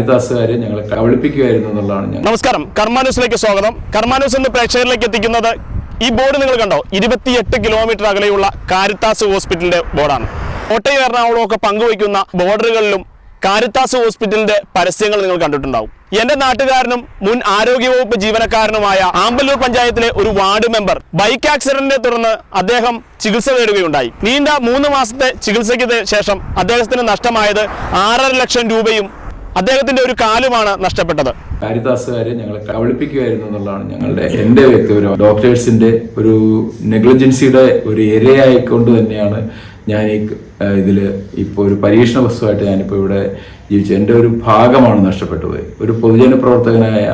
കാരിദാസുകാരെ ഞങ്ങളെ കബളിപ്പിക്കുകയായിരുന്നു എന്നുള്ളതാണ് നമസ്കാരം. കർമാനൂസിലേക്ക് സ്വാഗതം. കർമാനൂസ് എന്ന് പ്രേക്ഷകരിലേക്ക് എത്തിക്കുന്നത് ഈ ബോർഡ് നിങ്ങൾ കണ്ടോ? ഇരുപത്തിയെട്ട് കിലോമീറ്റർ അകലെയുള്ള കാരിത്താസ് ഹോസ്പിറ്റലിന്റെ ബോർഡാണ്. കോട്ടയം എറണാകുളം ഒക്കെ പങ്കുവയ്ക്കുന്ന ബോർഡറുകളിലും കാരിത്താസ് ഹോസ്പിറ്റലിന്റെ പരസ്യങ്ങൾ നിങ്ങൾ കണ്ടിട്ടുണ്ടാവും. എന്റെ നാട്ടുകാരനും മുൻ ആരോഗ്യവകുപ്പ് ജീവനക്കാരനുമായ ആമ്പല്ലൂർ പഞ്ചായത്തിലെ ഒരു വാർഡ് മെമ്പർ ബൈക്ക് ആക്സിഡന്റിനെ തുടർന്ന് അദ്ദേഹം ചികിത്സ നേടുകയുണ്ടായി. നീണ്ട മൂന്ന് മാസത്തെ ചികിത്സയ്ക്ക് ശേഷം അദ്ദേഹത്തിന് നഷ്ടമായത് ആറര ലക്ഷം രൂപയും അദ്ദേഹത്തിന്റെ ഒരു കാലുമാണ് നഷ്ടപ്പെട്ടത്. കാരിദാസുകാരെ ഞങ്ങളെ കബളിപ്പിക്കുകയായിരുന്നു എന്നുള്ളതാണ് ഞങ്ങളുടെ എന്റെ വ്യക്തിപരം ഡോക്ടേഴ്സിന്റെ ഒരു നെഗ്ലിജൻസിയുടെ ഒരു ഇരയായിക്കൊണ്ട് തന്നെയാണ് ഞാൻ ഈ ഇതിൽ ഇപ്പോൾ ഒരു പരീക്ഷണ വസ്തുവായിട്ട് ഞാനിപ്പോൾ ഇവിടെ ജീവിച്ചു എന്റെ ഒരു ഭാഗമാണ് നഷ്ടപ്പെട്ടു പോയത് ഒരു പൊതുജന പ്രവർത്തകനായ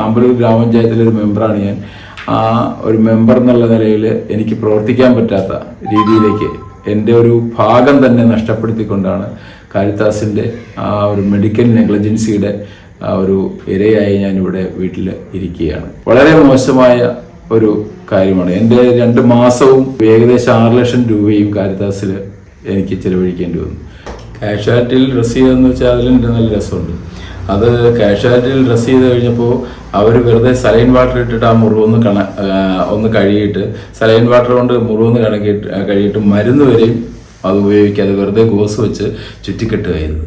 ആമ്പലൂർ ഗ്രാമപഞ്ചായത്തിലെ ഒരു മെമ്പറാണ് ഞാൻ. ആ ഒരു മെമ്പർ എന്നുള്ള നിലയിൽ എനിക്ക് പ്രവർത്തിക്കാൻ പറ്റാത്ത രീതിയിലേക്ക് എന്റെ ഒരു ഭാഗം തന്നെ നഷ്ടപ്പെടുത്തിക്കൊണ്ടാണ് കാരിത്താസിന്റെ ആ ഒരു മെഡിക്കൽ നെഗ്ലജൻസിയുടെ ഒരു ഇരയായി ഞാനിവിടെ വീട്ടിൽ ഇരിക്കുകയാണ്. വളരെ മോശമായ ഒരു കാര്യമാണ്. എന്റെ രണ്ട് മാസവും ഏകദേശം ആറ് ലക്ഷം രൂപയും കാരിത്താസിൽ എനിക്ക് ചിലവഴിക്കേണ്ടി വന്നു. കാഷ്വാലിറ്റിയിൽ ഡ്രസ് ചെയ്തെന്ന് വെച്ചാൽ അതിലെന്റെ നല്ല രസമുണ്ട്. അത് കാഷ്വാലിറ്റിയിൽ ഡ്രസ് ചെയ്ത് കഴിഞ്ഞപ്പോൾ അവർ വെറുതെ സലൈൻ വാട്ടർ ഇട്ടിട്ട് ആ മുറിവൊന്ന് കണ ഒന്ന് കഴുകിയിട്ട് സലൈൻ വാട്ടർ കൊണ്ട് മുറിവൊന്ന് കണക്കിയിട്ട് കഴുകിയിട്ട് മരുന്ന് വരെയും അത് ഉപയോഗിക്കാതെ വെറുതെ ഗോസ് വെച്ച് ചുറ്റിക്കെട്ടുകയായിരുന്നു.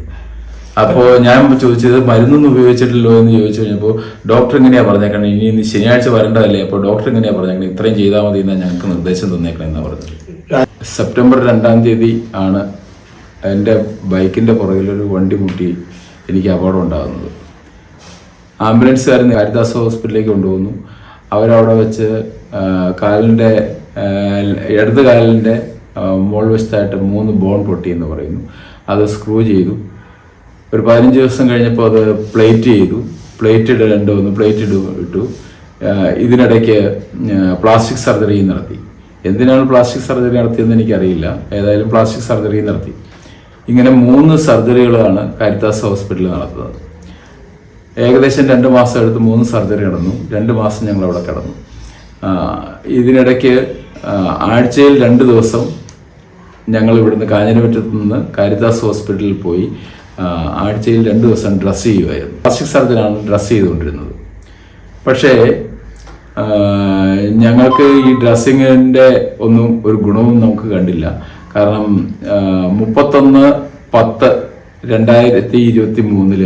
അപ്പോൾ ഞാൻ ചോദിച്ചത് മരുന്നൊന്നും ഉപയോഗിച്ചിട്ടില്ലോ എന്ന് ചോദിച്ചു കഴിഞ്ഞപ്പോൾ ഡോക്ടർ എങ്ങനെയാ പറഞ്ഞേക്കണം? ഇനി ഇനി ശനിയാഴ്ച വരേണ്ടതല്ലേ? അപ്പോൾ ഡോക്ടർ എങ്ങനെയാ പറഞ്ഞേക്കണം? ഇത്രയും ചെയ്താൽ മതി എന്നാണ് ഞങ്ങൾക്ക് നിർദ്ദേശം തന്നേക്കണം എന്നാണ് പറഞ്ഞത്. സെപ്റ്റംബർ രണ്ടാം തീയതി ആണ് എന്റെ ബൈക്കിന്റെ പുറകിലൊരു വണ്ടി മുട്ടി എനിക്ക് അപകടം ഉണ്ടാകുന്നത്. ആംബുലൻസുകാരൻ ഹരിദാസ് ഹോസ്പിറ്റലിലേക്ക് കൊണ്ടുപോകുന്നു. അവരവിടെ വെച്ച് കാലിന്റെ ഇടത് കാലിന്റെ മോൾ മൂന്ന് ബോൺ പൊട്ടി എന്ന് പറയുന്നു. അത് സ്ക്രൂ ചെയ്തു. ഒരു പതിനഞ്ച് ദിവസം കഴിഞ്ഞപ്പോൾ അത് പ്ലേറ്റ് ചെയ്തു. പ്ലേറ്റ് ഇടേണ്ട വന്നു. പ്ലേറ്റ് ഇടു ഇട്ടു. ഇതിനിടയ്ക്ക് പ്ലാസ്റ്റിക് സർജറി നടത്തി. എന്തിനാണ് പ്ലാസ്റ്റിക് സർജറി നടത്തിയെന്ന് എനിക്കറിയില്ല. ഏതായാലും പ്ലാസ്റ്റിക് സർജറി നടത്തി. ഇങ്ങനെ മൂന്ന് സർജറികളാണ് കാരിത്താസ് ഹോസ്പിറ്റലിൽ നടത്തുന്നത്. ഏകദേശം രണ്ട് മാസം എടുത്ത് മൂന്ന് സർജറി നടന്നു. രണ്ട് മാസം ഞങ്ങൾ അവിടെ കിടന്നു ഇതിനിടയ്ക്ക് ആഴ്ചയിൽ രണ്ട് ദിവസം ഞങ്ങൾ ഇവിടുന്ന് കാഞ്ഞിരമറ്റത്ത് നിന്ന് കാരിദാസ് ഹോസ്പിറ്റലിൽ പോയി ആഴ്ചയിൽ രണ്ട് ദിവസം ഡ്രസ്സ് ചെയ്യുമായിരുന്നു പ്ലാസ്റ്റിക് സർജനാണ് ഡ്രസ്സ് ചെയ്തുകൊണ്ടിരുന്നത്. പക്ഷേ ഞങ്ങൾക്ക് ഈ ഡ്രസ്സിങ്ങിന്റെ ഒന്നും ഒരു ഗുണവും നമുക്ക് കണ്ടില്ല. കാരണം മുപ്പത്തൊന്ന് പത്ത് രണ്ടായിരത്തി ഇരുപത്തി മൂന്നിൽ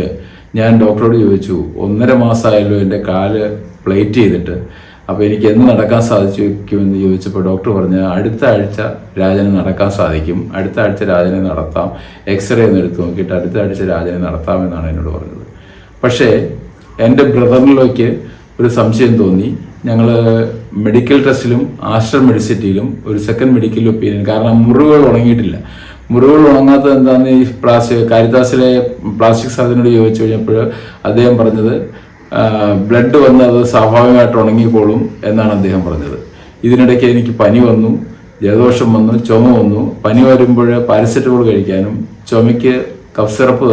ഞാൻ ഡോക്ടറോട് ചോദിച്ചു ഒന്നര മാസമായല്ലോ എന്റെ കാൽ പ്ലേറ്റ് ചെയ്തിട്ട് അപ്പോൾ എനിക്ക് എന്ന് നടക്കാൻ സാധിക്കുമെന്ന് ചോദിച്ചപ്പോൾ ഡോക്ടർ പറഞ്ഞ് അടുത്ത ആഴ്ച രാജന് നടക്കാൻ സാധിക്കും. അടുത്ത ആഴ്ച രാജനെ നടത്താം. എക്സ്റേ ഒന്ന് എടുത്ത് നോക്കിയിട്ട് അടുത്ത ആഴ്ച രാജനെ നടത്താമെന്നാണ് എന്നോട് പറഞ്ഞത്. പക്ഷേ എന്റെ ബ്രദറിലേക്ക് ഒരു സംശയം തോന്നി. ഞങ്ങൾ മെഡിക്കൽ ടെസ്റ്റിലും ആസ്റ്റർ മെഡിസിറ്റിയിലും ഒരു സെക്കൻഡ് മെഡിക്കൽ ഒപ്പീനിയൻ കാരണം മുറിവുകൾ ഉണങ്ങിയിട്ടില്ല. മുറിവുകൾ ഉണങ്ങാത്തത് എന്താണെന്ന് ഈ പ്ലാസ്റ്റിക് കാരിദാസിലെ പ്ലാസ്റ്റിക് സാധനോട് ചോദിച്ചു കഴിഞ്ഞപ്പോൾ അദ്ദേഹം പറഞ്ഞത് ബ്ലഡ് വന്ന് അത് സ്വാഭാവികമായിട്ട് ഉണങ്ങിക്കോളും എന്നാണ് അദ്ദേഹം പറഞ്ഞത്. ഇതിനിടയ്ക്ക് എനിക്ക് പനി വന്നു ജലദോഷം വന്നു ചുമ വന്നു. പനി വരുമ്പോൾ പാരസെറ്റമോൾ കഴിക്കാനും ചുമയ്ക്ക് കഫ് സിറപ്പ്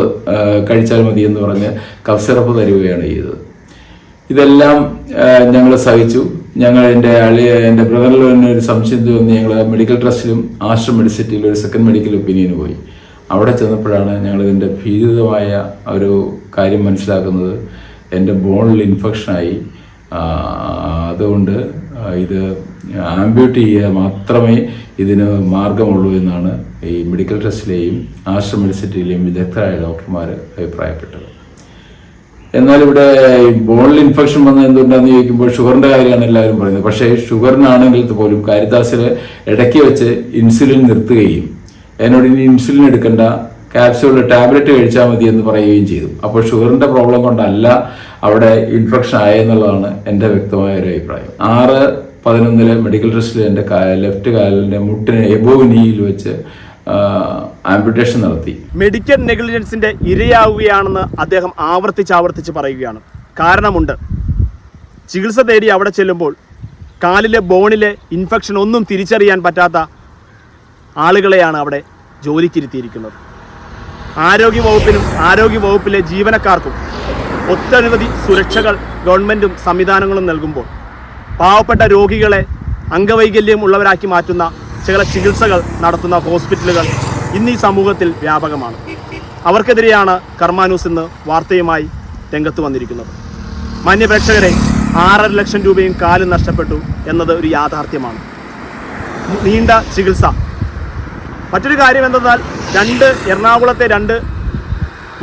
കഴിച്ചാൽ മതി എന്ന് പറഞ്ഞ് കഫ് സിറപ്പ് തരികയാണ് ചെയ്തത്. ഇതെല്ലാം ഞങ്ങൾ സഹിച്ചു. ഞങ്ങൾ എന്റെ അളിയ എന്റെ ബ്രദറിൽ തന്നെ ഒരു സംശയം തോന്നി. ഞങ്ങൾ മെഡിക്കൽ ട്രസ്റ്റിലും ആശ്രം മെഡിസിറ്റിയിലും ഒരു സെക്കൻഡ് മെഡിക്കൽ ഒപ്പീനിയന് പോയി. അവിടെ ചെന്നപ്പോഴാണ് ഞങ്ങളിതിന്റെ ഭീതിതമായ ഒരു കാര്യം മനസ്സിലാക്കുന്നത്. എന്റെ ബോണിൽ ഇൻഫെക്ഷനായി. അതുകൊണ്ട് ഇത് ആംബ്യൂട്ട് ചെയ്യുക മാത്രമേ ഇതിന് മാർഗമുള്ളൂ എന്നാണ് ഈ മെഡിക്കൽ ട്രസ്റ്റിലെയും ആശ്രം മെഡിസിറ്റിയിലെയും വിദഗ്ധരായ ഡോക്ടർമാർ അഭിപ്രായപ്പെട്ടത്. എന്നാൽ ഇവിടെ ബോണിൽ ഇൻഫെക്ഷൻ വന്നത് എന്തുകൊണ്ടാന്ന് ചോദിക്കുമ്പോൾ ഷുഗറിന്റെ കാര്യമാണ് എല്ലാവരും പറയുന്നത്. പക്ഷേ ഷുഗറിനാണെങ്കിൽ പോലും കാരിദാസിൽ ഇടയ്ക്ക് വെച്ച് ഇൻസുലിൻ നിർത്തുകയും എന്നോട് ഇനി ഇൻസുലിൻ എടുക്കണ്ട ക്യാപ്സ്യൂൾ ടാബ്ലറ്റ് കഴിച്ചാൽ മതി എന്ന് പറയുകയും ചെയ്തു. അപ്പോൾ ഷുഗറിന്റെ പ്രോബ്ലം കൊണ്ടല്ല അവിടെ ഇൻഫെക്ഷൻ ആയെന്നുള്ളതാണ് എന്റെ വ്യക്തമായ ഒരു അഭിപ്രായം. ആറ് പതിനൊന്നിൽ മെഡിക്കൽ ടെസ്റ്റിൽ എന്റെ ലെഫ്റ്റ് കാലിന്റെ മുട്ടിന് എബോവ് നീയിൽ വെച്ച് ആംബുട്ടേഷൻ നടത്തി. മെഡിക്കൽ നെഗ്ലിജൻസിന്റെ ഇരയാവുകയാണെന്ന് അദ്ദേഹം ആവർത്തിച്ച് ആവർത്തിച്ച് പറയുകയാണ്. കാരണമുണ്ട്. ചികിത്സ തേടി അവിടെ ചെല്ലുമ്പോൾ കാലിലെ ബോണിലെ ഇൻഫെക്ഷൻ ഒന്നും തിരിച്ചറിയാൻ പറ്റാത്ത ആളുകളെയാണ് അവിടെ ജോലിക്കിരുത്തിയിരിക്കുന്നത്. ആരോഗ്യ വകുപ്പിനും ആരോഗ്യ വകുപ്പിലെ ജീവനക്കാർക്കും ഒട്ടനവധി സുരക്ഷകൾ ഗവൺമെന്റും സംവിധാനങ്ങളും നൽകുമ്പോൾ പാവപ്പെട്ട രോഗികളെ അംഗവൈകല്യം ഉള്ളവരാക്കി മാറ്റുന്ന ചില ചികിത്സകൾ നടത്തുന്ന ഹോസ്പിറ്റലുകൾ ഇന്ന് ഈ സമൂഹത്തിൽ വ്യാപകമാണ്. അവർക്കെതിരെയാണ് കർമാനൂസ് ഇന്ന് വാർത്തയുമായി രംഗത്ത് വന്നിരിക്കുന്നത്. മാന്യപ്രേക്ഷകരെ ആറര ലക്ഷം രൂപയും കാലും നഷ്ടപ്പെട്ടു എന്നത് ഒരു യാഥാർത്ഥ്യമാണ്. നീണ്ട ചികിത്സ മറ്റൊരു കാര്യം എന്തെന്നാൽ രണ്ട് എറണാകുളത്തെ രണ്ട്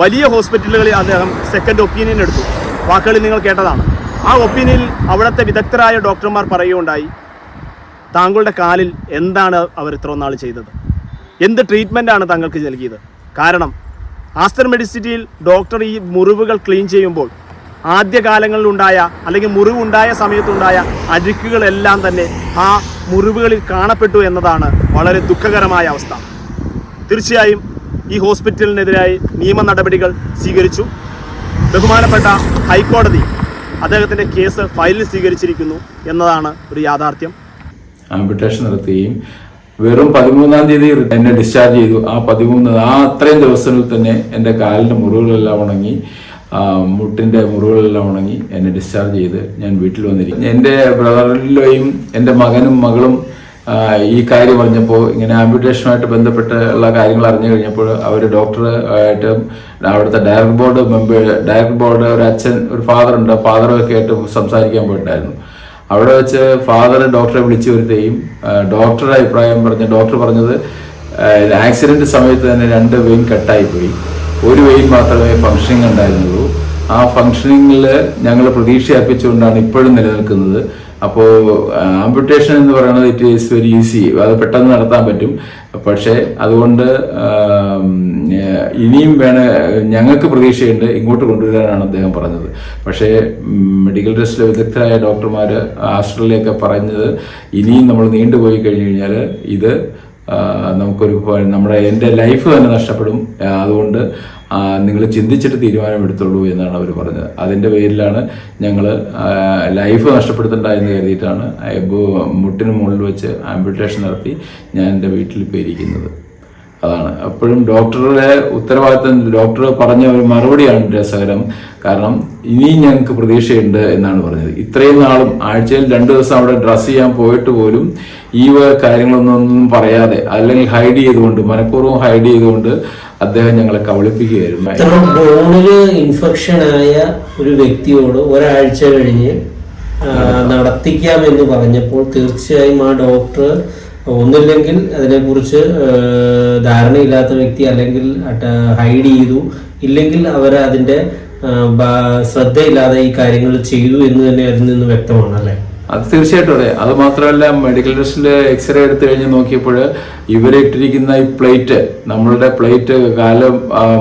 വലിയ ഹോസ്പിറ്റലുകളിൽ അദ്ദേഹം സെക്കൻഡ് ഒപ്പീനിയൻ എടുത്തു. വാക്കുകളിൽ നിങ്ങൾ കേട്ടതാണ്. ആ ഒപ്പീനിയനിൽ അവിടുത്തെ വിദഗ്ധരായ ഡോക്ടർമാർ പറയുകയുണ്ടായി താങ്കളുടെ കാലിൽ എന്താണ് അവർ ഇത്ര നാൾ ചെയ്തത്? എന്ത് ട്രീറ്റ്മെന്റാണ് താങ്കൾക്ക് നൽകിയത്? കാരണം ആസ്റ്റർ മെഡിസിറ്റിയിൽ ഡോക്ടർ ഈ മുറിവുകൾ ക്ലീൻ ചെയ്യുമ്പോൾ ആദ്യകാലങ്ങളിലുണ്ടായ അല്ലെങ്കിൽ മുറിവുണ്ടായ സമയത്തുണ്ടായ അഴുക്കുകളെല്ലാം തന്നെ ആ മുറിവുകളിൽ കാണപ്പെട്ടു എന്നതാണ് വളരെ ദുഃഖകരമായ അവസ്ഥ. തീർച്ചയായും ഈ ഹോസ്പിറ്റലിനെതിരായി നിയമ നടപടികൾ സ്വീകരിച്ചു. ബഹുമാനപ്പെട്ട ഹൈക്കോടതി അദ്ദേഹത്തിന്റെ കേസ് ഫയലിൽ സ്വീകരിച്ചിരിക്കുന്നു എന്നതാണ് ഒരു യാഥാർത്ഥ്യം. ആംബുട്ടേഷൻ നടത്തുകയും വെറും പതിമൂന്നാം തീയതി എന്നെ ഡിസ്ചാർജ് ചെയ്തു. ആ പതിമൂന്ന് ആ അത്രയും ദിവസങ്ങളിൽ തന്നെ എന്റെ കാലിന്റെ മുറിവുകളെല്ലാം ഉണങ്ങി. മുട്ടിന്റെ മുറിവുകളെല്ലാം ഉണങ്ങി എന്നെ ഡിസ്ചാർജ് ചെയ്ത് ഞാൻ വീട്ടിൽ വന്നിരിക്കും എന്റെ ബ്രദറിലെയും എന്റെ മകനും മകളും ഈ കാര്യം അറിഞ്ഞപ്പോൾ ഇങ്ങനെ ആംബുട്ടേഷനുമായിട്ട് ബന്ധപ്പെട്ട് ഉള്ള കാര്യങ്ങൾ അറിഞ്ഞു കഴിഞ്ഞപ്പോൾ അവർ ഡോക്ടർ ആയിട്ട് അവിടുത്തെ direct board member direct board ഒരു അച്ഛൻ ഒരു ഫാദർ ഉണ്ട്. ഫാദറൊക്കെ ആയിട്ട് സംസാരിക്കാൻ പോയിട്ടുണ്ടായിരുന്നു. അവിടെ വെച്ച് ഫാദർ ഡോക്ടറെ വിളിച്ചു വരുത്തുകയും ഡോക്ടറുടെ അഭിപ്രായം പറഞ്ഞ് ഡോക്ടർ പറഞ്ഞത് ആക്സിഡന്റ് സമയത്ത് തന്നെ രണ്ട് വെയിൻ കട്ടായി പോയി ഒരു വെയിൽ മാത്രമേ ഫംഗ്ഷനിങ് ഉണ്ടായിരുന്നുള്ളൂ. ആ ഫംഗ്ഷനിങ്ങിൽ ഞങ്ങൾ പ്രതീക്ഷ അർപ്പിച്ചുകൊണ്ടാണ് ഇപ്പോഴും നിലനിൽക്കുന്നത്. അപ്പോൾ ആംബുട്ടേഷൻ എന്ന് പറയുന്നത് ഇറ്റ് ഈസ് വെരി ഈസി അത് പെട്ടെന്ന് നടത്താൻ പറ്റും. പക്ഷേ അതുകൊണ്ട് ഇനിയും വേണ ഞങ്ങൾക്ക് പ്രതീക്ഷയുണ്ട് ഇങ്ങോട്ട് കൊണ്ടുവരാനാണ് അദ്ദേഹം പറഞ്ഞത്. പക്ഷേ മെഡിക്കൽ ടെസ്റ്റിലെ വിദഗ്ധരായ ഡോക്ടർമാർ ആസ്ട്രേലിയൊക്കെ പറഞ്ഞത് ഇനിയും നമ്മൾ നീണ്ടുപോയി കഴിഞ്ഞു കഴിഞ്ഞാൽ ഇത് നമുക്കൊരു നമ്മുടെ എന്റെ ലൈഫ് തന്നെ നഷ്ടപ്പെടും. അതുകൊണ്ട് നിങ്ങൾ ചിന്തിച്ചിട്ട് തീരുമാനമെടുത്തുള്ളൂ എന്നാണ് അവർ പറഞ്ഞത്. അതിന്റെ പേരിലാണ് ഞങ്ങൾ ലൈഫ് നഷ്ടപ്പെടുത്തണ്ട എന്ന് കരുതിയിട്ടാണ് മുട്ടിന് മുകളിൽ വെച്ച് ആംബുട്ടേഷൻ നടത്തി ഞാൻ എന്റെ വീട്ടിൽ ഇപ്പോൾ ഇരിക്കുന്നത് അതാണ്. അപ്പോഴും ഡോക്ടറുടെ ഉത്തരവാദിത്തം ഡോക്ടർ പറഞ്ഞ ഒരു മറുപടിയാണ് രസകരം കാരണം ഇനിയും ഞങ്ങൾക്ക് പ്രതീക്ഷയുണ്ട് എന്നാണ് പറഞ്ഞത്. ഇത്രയും നാളും ആഴ്ചയിൽ രണ്ടു ദിവസം അവിടെ ഡ്രസ്സ് ചെയ്യാൻ പോയിട്ട് പോലും ഈ കാര്യങ്ങളൊന്നും പറയാതെ അല്ലെങ്കിൽ ഹൈഡ് ചെയ്തുകൊണ്ട് മനഃപൂർവം ഹൈഡ് ചെയ്തുകൊണ്ട് അദ്ദേഹം ഞങ്ങളെ കബളിപ്പിക്കുകയായിരുന്നു. ബോണിൽ ഇൻഫെക്ഷൻ ആയ ഒരു വ്യക്തിയോട് ഒരാഴ്ച കഴിഞ്ഞ് നടത്തിക്കാം എന്ന് പറഞ്ഞപ്പോൾ തീർച്ചയായും ആ ഡോക്ടർ ഒന്നില്ലെങ്കിൽ അതിനെക്കുറിച്ച് ധാരണയില്ലാത്ത വ്യക്തി അല്ലെങ്കിൽ ഹൈഡ് ചെയ്തു. ഇല്ലെങ്കിൽ അവർ അതിന്റെ ശ്രദ്ധയില്ലാതെ ഈ കാര്യങ്ങൾ ചെയ്തു എന്ന് തന്നെ അതിൽ നിന്ന് വ്യക്തമാണ് അത് തീർച്ചയായിട്ടും അതെ. അത് മാത്രമല്ല മെഡിക്കൽ ടെസ്റ്റിൽ എക്സ്റേ എടുത്തു കഴിഞ്ഞ് നോക്കിയപ്പോൾ ഇവരിട്ടിരിക്കുന്ന ഈ പ്ലേറ്റ് നമ്മളുടെ പ്ലേറ്റ് കാലം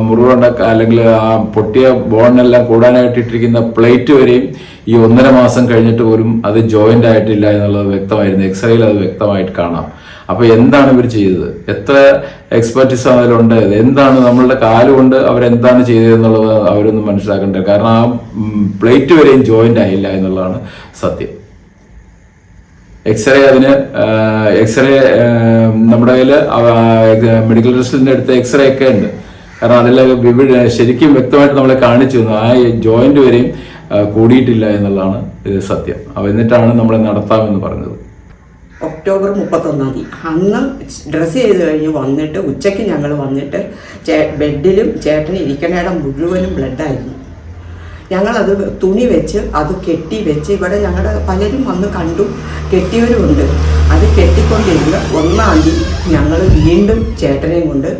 മുറിവുണ്ട അല്ലെങ്കിൽ ആ പൊട്ടിയ ബോണെല്ലാം കൂടാനായിട്ട് ഇട്ടിരിക്കുന്ന പ്ലേറ്റ് വരെയും ഈ ഒന്നര മാസം കഴിഞ്ഞിട്ട് പോലും അത് ജോയിന്റ് ആയിട്ടില്ല എന്നുള്ളത് വ്യക്തമായിരുന്നു. എക്സ്റേയിൽ അത് വ്യക്തമായിട്ട് കാണാം. അപ്പൊ എന്താണ് ഇവർ ചെയ്തത്? എത്ര എക്സ്പെർട്ടിസ് അതിലുണ്ട് എന്താണ് നമ്മളുടെ കാലുകൊണ്ട് അവരെന്താണ് ചെയ്തതെന്നുള്ളത് അവരൊന്നും മനസ്സിലാക്കേണ്ട കാരണം ആ പ്ലേറ്റ് വരെയും ജോയിന്റ് ആയില്ല എന്നുള്ളതാണ് സത്യം. എക്സ്റേ അതിന് എക്സ്റേ നമ്മുടെ കയ്യിൽ മെഡിക്കൽ ടെസ്റ്റിന്റെ അടുത്ത് എക്സ്റേ ഒക്കെ ഉണ്ട്. കാരണം അതിൽ ശരിക്കും വ്യക്തമായിട്ട് നമ്മളെ കാണിച്ചു തന്നു. ആ ജോയിന്റ് വരെയും കൂടിയിട്ടില്ല എന്നുള്ളതാണ് ഇത് സത്യം. അപ്പൊ എന്നിട്ടാണ് നമ്മളെ നടത്താമെന്ന് പറഞ്ഞത്. ഒക്ടോബർ മുപ്പത്തൊന്നാം തീയതി. അന്ന് ഡ്രസ്സ് ചെയ്ത് കഴിഞ്ഞ് വന്നിട്ട് ഉച്ചയ്ക്ക് ഞങ്ങൾ വന്നിട്ട് ചേ ബെഡിലും ചേട്ടൻ ഇരിക്കണയിടം മുഴുവനും ബ്ലഡായിരുന്നു ഞങ്ങളത് തുണി വെച്ച് അത് കെട്ടി വെച്ച് ഇവിടെ ഞങ്ങളുടെ പലരും വന്ന് കണ്ടു കെട്ടിയവരുമുണ്ട് അത് കെട്ടിക്കൊണ്ടിരുന്ന് ഒന്നാം തീയതി ഞങ്ങൾ വീണ്ടും ചേട്ടനെയും കൊണ്ട്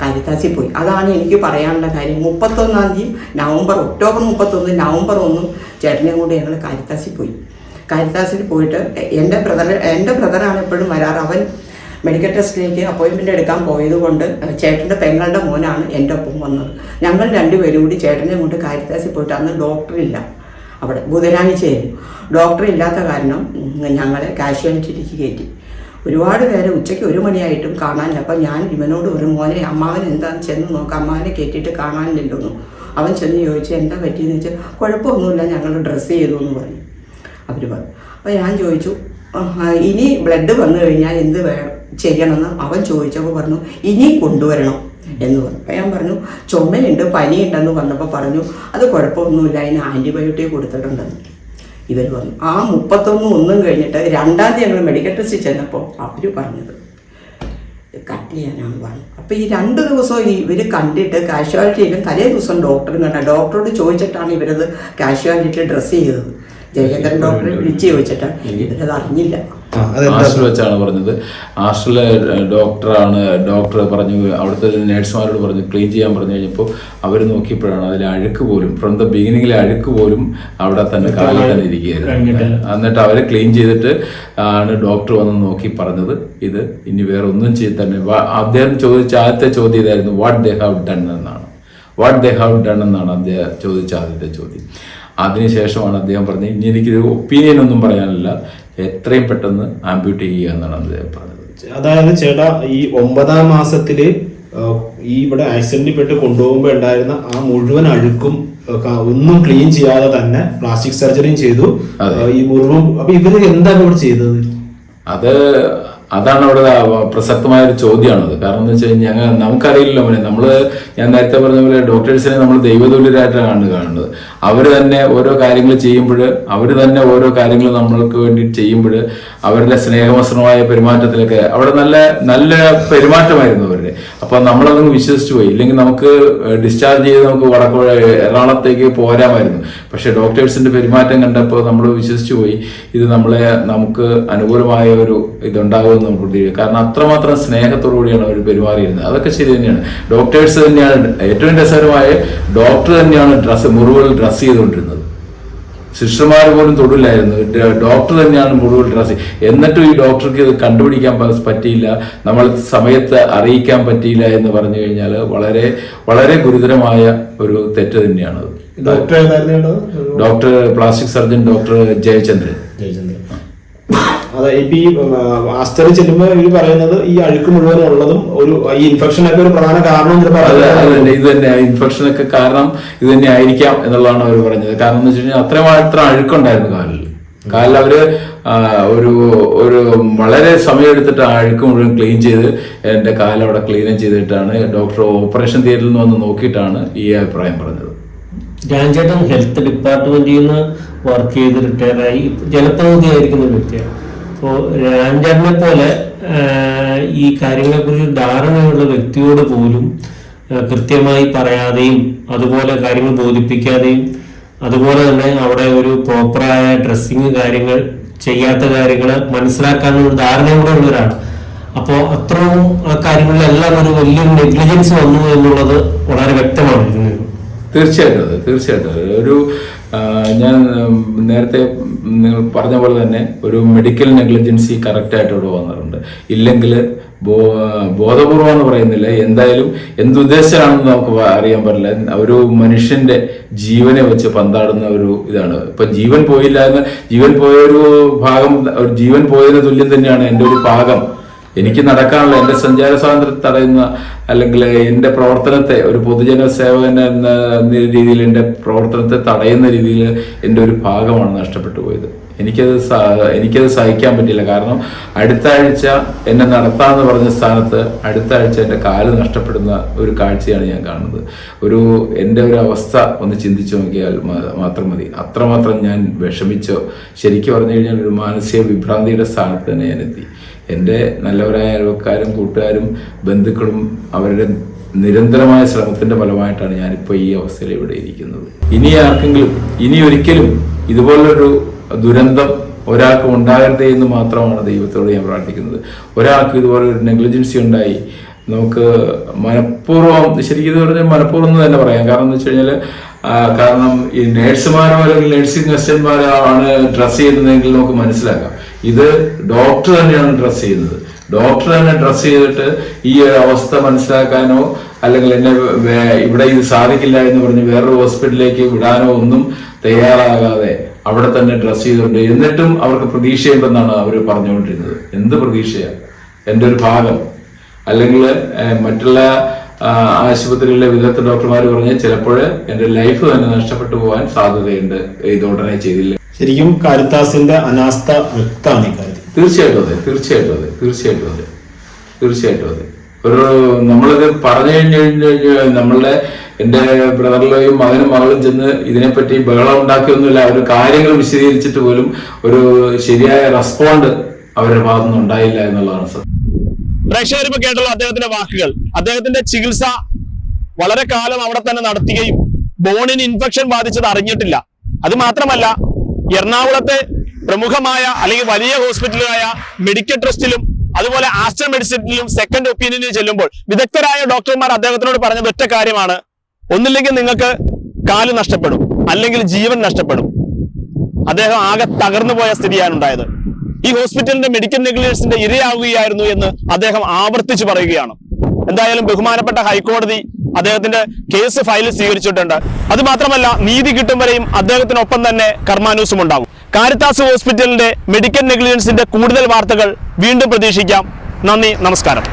കാരിത്താസിൽ പോയി. അതാണ് എനിക്ക് പറയാനുള്ള കാര്യം. മുപ്പത്തൊന്നാം തീയതി നവംബർ ഒക്ടോബർ മുപ്പത്തൊന്ന് നവംബർ ഒന്നും ചേട്ടനെയും കൊണ്ട് ഞങ്ങൾ കാരിത്താസിൽ പോയി. കാരിത്താസിൽ പോയിട്ട് എന്റെ ബ്രദർ എന്റെ ബ്രദറാണ് എപ്പോഴും വരാറ്. അവൻ മെഡിക്കൽ ടെസ്റ്റിലേക്ക് അപ്പോയിൻമെന്റ് എടുക്കാൻ പോയതുകൊണ്ട് ചേട്ടന്റെ പെങ്ങളുടെ മോനാണ് എന്റെ ഒപ്പം വന്നത്. ഞങ്ങൾ രണ്ടുപേരും കൂടി ചേട്ടനെ കൊണ്ട് കാരിത്താസിൽ പോയിട്ട് അന്ന് ഡോക്ടറില്ല അവിടെ ബുധനാഴ്ചയായിരുന്നു. ഡോക്ടർ ഇല്ലാത്ത കാരണം ഞങ്ങളെ കാഷ്വാലിറ്റിയിലേക്ക് കയറ്റി. ഒരുപാട് പേരെ ഉച്ചയ്ക്ക് ഒരു മണിയായിട്ടും കാണാനില്ല. അപ്പം ഞാൻ ഇവനോട് ഒരു മോനെ അമ്മാവൻ എന്താന്ന് ചെന്ന് നോക്കാം. അമ്മാവനെ കയറ്റിയിട്ട് കാണാനില്ലെന്നു അവൻ ചെന്ന് ചോദിച്ചു എന്താ പറ്റിയെന്ന് വെച്ചാൽ കുഴപ്പമൊന്നുമില്ല ഞങ്ങൾ ഡ്രസ്സ് ചെയ്തു എന്ന് പറഞ്ഞു. അവർ പറഞ്ഞു. അപ്പോൾ ഞാൻ ചോദിച്ചു ഇനി ബ്ലഡ് വന്നു കഴിഞ്ഞാൽ എന്ത് വേണം ചെയ്യണമെന്ന് അവൻ ചോദിച്ചപ്പോൾ പറഞ്ഞു ഇനി കൊണ്ടുവരണം. എന്ന് പറഞ്ഞു. അപ്പം ഞാൻ പറഞ്ഞു ചുമയുണ്ട് പനിയുണ്ടെന്ന് വന്നപ്പോൾ പറഞ്ഞു അത് കുഴപ്പമൊന്നുമില്ല അതിന് ആന്റിബയോട്ടിക് കൊടുത്തിട്ടുണ്ടെന്ന്. ഇവർ പറഞ്ഞു. ആ മുപ്പത്തൊന്ന് ഒന്നും കഴിഞ്ഞിട്ട് രണ്ടാം തീയതി ഞങ്ങൾ മെഡിക്കൽ ടെസ്റ്റിൽ ചെന്നപ്പോൾ അവർ പറഞ്ഞത് കട്ട് ചെയ്യാനാണ് പറഞ്ഞത്. അപ്പോൾ ഈ രണ്ട് ദിവസവും ഇവർ കണ്ടിട്ട് കാഷ്വാലിറ്റിയിലും തലേ ദിവസം ഡോക്ടറും കണ്ട ഡോക്ടറോട് ചോദിച്ചിട്ടാണ് ഇവരത് കാഷ്വാലിറ്റിയിൽ ഡ്രസ്സ് ചെയ്തത്. ജയചന്ദ്രൻ ഡോക്ടറെ വിളിച്ച് ചോദിച്ചിട്ട്. ഇവരത് അറിഞ്ഞില്ല. വെച്ചാണ് പറഞ്ഞത്. ഹാസ്റ്റലിലെ ഡോക്ടറാണ് ഡോക്ടർ പറഞ്ഞു അവിടുത്തെ നേഴ്സുമാരോട് പറഞ്ഞു ക്ലീൻ ചെയ്യാൻ പറഞ്ഞു കഴിഞ്ഞപ്പോൾ അവർ നോക്കിയപ്പോഴാണ് അതിൽ അഴുക്ക് പോലും ഫ്രം ദ ബിഗിനിങ്ങിലെ അഴുക്ക് പോലും അവിടെ തന്നെ കാലിൽ തന്നെ ഇരിക്കുകയായിരുന്നു എന്നിട്ട് അവരെ ക്ലീൻ ചെയ്തിട്ട് ആണ് ഡോക്ടർ വന്ന് നോക്കി പറഞ്ഞത് ഇത് ഇനി വേറെ ഒന്നും ചെയ്ത് തന്നെ അദ്ദേഹം ചോദിച്ച ആദ്യത്തെ ചോദ്യം ഇതായിരുന്നു വാട്ട് ദേ ഹാവ് ഡൺ എന്നാണ്. വാട്ട് ദേ ഹാവ് ഡൺ എന്നാണ് അദ്ദേഹം ചോദിച്ച ആദ്യത്തെ ചോദ്യം. അതിനുശേഷമാണ് അദ്ദേഹം പറഞ്ഞത് ഇനി എനിക്കൊരു ഒപ്പീനിയൻ ഒന്നും പറയാനില്ല എത്രയും പെട്ടെന്ന് ആംബ്യൂട്ട് ചെയ്യുക എന്നാണ് അദ്ദേഹം പറഞ്ഞത്. അതായത് ചേട്ടാ ഈ ഒമ്പതാം മാസത്തിൽ ഈ ഇവിടെ ആക്സിഡന്റിൽ പെട്ട് കൊണ്ടുപോകുമ്പോൾ ഉണ്ടായിരുന്ന ആ മുഴുവൻ അഴുക്കും ഒന്നും ക്ലീൻ ചെയ്യാതെ തന്നെ പ്ലാസ്റ്റിക് സർജറിയും ചെയ്തു. ഈ മുറിവും അപ്പൊ ഇവർ എന്താണ് ഇവിടെ ചെയ്തത്? അത് അതാണ് അവിടെ പ്രസക്തമായ ഒരു ചോദ്യമാണത്. കാരണം എന്ന് വെച്ച് കഴിഞ്ഞാൽ ഞങ്ങൾ നമുക്കറിയില്ലല്ലോ മോനെ. നമ്മൾ ഞാൻ നേരത്തെ പറഞ്ഞ പോലെ ഡോക്ടേഴ്സിനെ നമ്മൾ ദൈവതുല്യരായിട്ടാണ് കാണുന്നത്. അവർ തന്നെ ഓരോ കാര്യങ്ങൾ ചെയ്യുമ്പോൾ അവർ തന്നെ ഓരോ കാര്യങ്ങൾ നമ്മൾക്ക് വേണ്ടി ചെയ്യുമ്പോൾ അവരുടെ സ്നേഹവസ്ത്രമായ പെരുമാറ്റത്തിലൊക്കെ അവിടെ നല്ല നല്ല പെരുമാറ്റമായിരുന്നു അവരുടെ അപ്പൊ നമ്മളതങ്ങ് വിശ്വസിച്ചു പോയി. ഇല്ലെങ്കിൽ നമുക്ക് ഡിസ്ചാർജ് ചെയ്ത് നമുക്ക് വടക്കോഴ എറണാകുളത്തേക്ക് പോരാമായിരുന്നു. പക്ഷെ ഡോക്ടേഴ്സിന്റെ പെരുമാറ്റം കണ്ടപ്പോൾ നമ്മൾ വിശ്വസിച്ചു പോയി. ഇത് നമ്മളെ നമുക്ക് അനുകൂലമായ ഒരു ഇതുണ്ടാകുമെന്ന് നമ്മൾ പ്രതീക്ഷിക്കും കാരണം അത്രമാത്രം സ്നേഹത്തോടു കൂടിയാണ് അവർ പെരുമാറിയിരുന്നത്. അതൊക്കെ ശരി തന്നെയാണ്. ഡോക്ടേഴ്സ് തന്നെയാണ് ഏറ്റവും രസകരമായ ഡോക്ടർ തന്നെയാണ് ഡ്രസ് മുറിവുകൾ ഡ്രസ്സ് ചെയ്തുകൊണ്ടിരുന്നത്. സിസ്റ്റർമാർ പോലും തൊടില്ലായിരുന്നു. ഡോക്ടർ തന്നെയാണ് മുഴുവൻ ട്രാസി എന്നിട്ടും ഈ ഡോക്ടർക്ക് ഇത് കണ്ടുപിടിക്കാൻ പറ്റിയില്ല. നമ്മൾ സമയത്ത് അറിയിക്കാൻ പറ്റിയില്ല എന്ന് പറഞ്ഞു കഴിഞ്ഞാൽ വളരെ വളരെ ഗുരുതരമായ ഒരു തെറ്റ് തന്നെയാണ്. Doctor plastic surgeon doctor Jayachandran. Jayachandran. അതെ ഇപ്പൊ ഈ ആസ്റ്ററിൽ ചെല്ലുമ്പോൾ ഇവർ പറയുന്നത് ഈ അഴുക്ക് മുഴുവൻ ഉള്ളതും ഒരു ഈ ഇൻഫെക്ഷനൊക്കെ ഒരു പ്രധാന കാരണം പറയുന്നത്. ഇത് തന്നെ ഇൻഫെക്ഷൻ ഒക്കെ കാരണം ഇത് തന്നെ ആയിരിക്കാം എന്നുള്ളതാണ് അവർ പറഞ്ഞത്. കാരണം എന്ന് വെച്ച് കഴിഞ്ഞാൽ അത്രമാത്രം അഴുക്കുണ്ടായിരുന്നു കാലിൽ. കാലിൽ അവർ ഒരു ഒരു വളരെ സമയമെടുത്തിട്ട് ആ അഴുക്ക് മുഴുവൻ ക്ലീൻ ചെയ്ത് എന്റെ കാലവിടെ അവിടെ ക്ലീൻ ചെയ്തിട്ടാണ് ഡോക്ടർ ഓപ്പറേഷൻ തിയേറ്ററിൽ നിന്ന് വന്ന് നോക്കിയിട്ടാണ് ഈ അഭിപ്രായം പറഞ്ഞത്. രാജേട്ടൻ ഹെൽത്ത് ഡിപ്പാർട്ട്മെന്റിൽ നിന്ന് വർക്ക് ചെയ്ത് റിട്ടയർ ആയി ജനപ്രതിനിധിയായിരിക്കുന്ന വ്യക്തിയാണ്. അപ്പോൾ രാജേട്ടനെ പോലെ ഈ കാര്യങ്ങളെക്കുറിച്ച് ധാരണയുള്ള വ്യക്തിയോട് പോലും കൃത്യമായി പറയാതെയും അതുപോലെ കാര്യങ്ങൾ ബോധിപ്പിക്കാതെയും അതുപോലെ തന്നെ അവിടെ ഒരു പ്രോപ്പറായ ഡ്രസ്സിങ് കാര്യങ്ങൾ ചെയ്യാത്ത കാര്യങ്ങൾ മനസ്സിലാക്കാനുള്ള ധാരണ കൂടെ ഉള്ളവരാണ് അപ്പോൾ അത്രയും ആ കാര്യങ്ങളിലെല്ലാം ഒരു വലിയൊരു നെഗ്ലിജൻസ് വന്നു എന്നുള്ളത് വളരെ വ്യക്തമാണ് തീർച്ചയായിട്ടും തീർച്ചയായിട്ടും. ഒരു ഞാൻ നേരത്തെ നിങ്ങൾ പറഞ്ഞ പോലെ തന്നെ ഒരു മെഡിക്കൽ നെഗ്ലിജൻസി കറക്റ്റായിട്ട് ഇവിടെ വന്നിട്ടുണ്ട്. ഇല്ലെങ്കിൽ ബോധപൂർവം എന്ന് പറയുന്നില്ല. എന്തായാലും എന്തുദ്ദേശമാണെന്ന് നമുക്ക് അറിയാൻ പറ്റില്ല. ഒരു മനുഷ്യന്റെ ജീവനെ വെച്ച് പന്താടുന്ന ഒരു ഇതാണ്. ഇപ്പൊ ജീവൻ പോയില്ല എന്ന് ജീവൻ പോയ ഒരു ഭാഗം ഒരു ജീവൻ പോയതിന് തുല്യം തന്നെയാണ് എന്റെ ഒരു ഭാഗം എനിക്ക് നടക്കാനുള്ള എന്റെ സഞ്ചാര സ്വാതന്ത്ര്യത്തെ തടയുന്ന അല്ലെങ്കിൽ എന്റെ പ്രവർത്തനത്തെ ഒരു പൊതുജന സേവകൻ എന്ന രീതിയിൽ എന്റെ പ്രവർത്തനത്തെ തടയുന്ന രീതിയിൽ എന്റെ ഒരു ഭാഗമാണ് നഷ്ടപ്പെട്ടു പോയത്. എനിക്കത് എനിക്കത് സഹിക്കാൻ പറ്റില്ല കാരണം അടുത്ത ആഴ്ച എന്നെ നടത്താമെന്ന് പറഞ്ഞ സ്ഥാനത്ത് അടുത്ത ആഴ്ച എന്റെ കാൽ നഷ്ടപ്പെടുന്ന ഒരു കാഴ്ചയാണ് ഞാൻ കാണുന്നത്. ഒരു എന്റെ ഒരു അവസ്ഥ ഒന്ന് ചിന്തിച്ചു നോക്കിയാൽ മാത്രം മതി. അത്രമാത്രം ഞാൻ വിഷമിച്ചോ ശരിക്കും പറഞ്ഞു കഴിഞ്ഞാൽ ഒരു മാനസിക വിഭ്രാന്തിയുടെ സ്ഥാനത്ത് തന്നെ ഞാൻ എത്തി. എന്റെ നല്ലവരായ അയൽവക്കാരും കൂട്ടുകാരും ബന്ധുക്കളും അവരുടെ നിരന്തരമായ ശ്രമത്തിന്റെ ഫലമായിട്ടാണ് ഞാനിപ്പോൾ ഈ അവസ്ഥയിൽ ഇവിടെ ഇരിക്കുന്നത്. ഇനി ആർക്കെങ്കിലും ഇനി ഒരിക്കലും ഇതുപോലൊരു ദുരന്തം ഒരാൾക്ക് ഉണ്ടാകരുത് എന്ന് മാത്രമാണ് ദൈവത്തോട് ഞാൻ പ്രാർത്ഥിക്കുന്നത്. ഒരാൾക്ക് ഇതുപോലെ ഒരു നെഗ്ലിജൻസി ഉണ്ടായി നമുക്ക് മനഃപൂർവം ശരിക്കും ഇത് പറഞ്ഞാൽ മനഃപൂർവം എന്ന് തന്നെ പറയാം. കാരണം എന്ന് വെച്ച് കഴിഞ്ഞാൽ കാരണം ഈ നേഴ്സുമാരോ അല്ലെങ്കിൽ നേഴ്സിംഗ് അസിസ്റ്റന്റ്മാരോ ആണ് ഡ്രസ്സ് ചെയ്യുന്നതെങ്കിൽ നമുക്ക് മനസ്സിലാക്കാം. ഇത് ഡോക്ടർ തന്നെയാണ് ഡ്രസ്സ് ചെയ്യുന്നത്. ഡോക്ടർ തന്നെ ഡ്രസ്സ് ചെയ്തിട്ട് ഈ ഒരു അവസ്ഥ മനസ്സിലാക്കാനോ അല്ലെങ്കിൽ എന്നെ ഇവിടെ ഇത് സാധിക്കില്ല എന്ന് പറഞ്ഞ് വേറൊരു ഹോസ്പിറ്റലിലേക്ക് വിടാനോ ഒന്നും തയ്യാറാകാതെ അവിടെ തന്നെ ഡ്രസ്സ് ചെയ്തുകൊണ്ട് എന്നിട്ടും അവർക്ക് പ്രതീക്ഷയുണ്ടെന്നാണ് അവർ പറഞ്ഞുകൊണ്ടിരുന്നത്. എന്ത് പ്രതീക്ഷയാണ് എന്റെ ഒരു ഭാഗം. അല്ലെങ്കിൽ മറ്റുള്ള ആശുപത്രിയിലെ വിദഗ്ധ ഡോക്ടർമാർ പറഞ്ഞ് ചിലപ്പോൾ എന്റെ ലൈഫ് തന്നെ നഷ്ടപ്പെട്ടു പോകാൻ സാധ്യതയുണ്ട്. ഇത് ഉടനെ ചെയ്തില്ല. ശരിക്കും കാരിത്താസിന്റെ അനാസ്ഥ വ്യക്തമാണ് ഇക്കാര്യത്തിൽ തീർച്ചയായിട്ടും അതെ തീർച്ചയായിട്ടും അതെ തീർച്ചയായിട്ടും അതെ തീർച്ചയായിട്ടും അതെ. ഒരു നമ്മളിത് പറഞ്ഞു കഴിഞ്ഞു കഴിഞ്ഞാൽ നമ്മളുടെ എന്റെ ബ്രദറിലെയും മകനും മകളും ചെന്ന് ഇതിനെപ്പറ്റി ബഹളം ഉണ്ടാക്കിയൊന്നുമില്ല. അവർ കാര്യങ്ങൾ വിശദീകരിച്ചിട്ട് പോലും ഒരു ശരിയായ റെസ്പോണ്ട് അവരുടെ ഭാഗത്തുനിന്ന് ഉണ്ടായില്ല എന്നുള്ളതാണ് സത്യം. പ്രേക്ഷകർ ഇപ്പൊ കേട്ടല്ലോ അദ്ദേഹത്തിന്റെ വാക്കുകൾ. അദ്ദേഹത്തിന്റെ ചികിത്സ വളരെ കാലം അവിടെ തന്നെ നടത്തുകയും ബോണിന് ഇൻഫെക്ഷൻ ബാധിച്ചത് അറിഞ്ഞിട്ടില്ല. അത് മാത്രമല്ല എറണാകുളത്തെ പ്രമുഖമായ അല്ലെങ്കിൽ വലിയ ഹോസ്പിറ്റലുകളായ മെഡിക്കൽ ട്രസ്റ്റിലും അതുപോലെ ആസ്റ്റർ മെഡിസിനിലും സെക്കൻഡ് ഒപ്പീനിയനിൽ ചെല്ലുമ്പോൾ വിദഗ്ധരായ ഡോക്ടർമാർ അദ്ദേഹത്തിനോട് പറഞ്ഞത് ഒറ്റ കാര്യമാണ്. ഒന്നില്ലെങ്കിൽ നിങ്ങൾക്ക് കാൽ നഷ്ടപ്പെടും അല്ലെങ്കിൽ ജീവൻ നഷ്ടപ്പെടും. അദ്ദേഹം ആകെ തകർന്നു പോയ സ്ഥിതിയാണ് ഉണ്ടായത്. ഈ ഹോസ്പിറ്റലിന്റെ മെഡിക്കൽ നെഗ്ലിജൻസിന്റെ ഇരയാവുകയായിരുന്നു എന്ന് അദ്ദേഹം ആവർത്തിച്ചു പറയുകയാണ്. എന്തായാലും ബഹുമാനപ്പെട്ട ഹൈക്കോടതി അദ്ദേഹത്തിന്റെ കേസ് ഫയൽ സ്വീകരിച്ചിട്ടുണ്ട്. അത് മാത്രമല്ല നീതി കിട്ടും വരെയും അദ്ദേഹത്തിനൊപ്പം തന്നെ കർമാനൂസും ഉണ്ടാകും കാരിത്താസ് ഹോസ്പിറ്റലിന്റെ മെഡിക്കൽ നെഗ്ലിജൻസിന്റെ കൂടുതൽ വാർത്തകൾ വീണ്ടും പ്രതീക്ഷിക്കാം. നന്ദി നമസ്കാരം.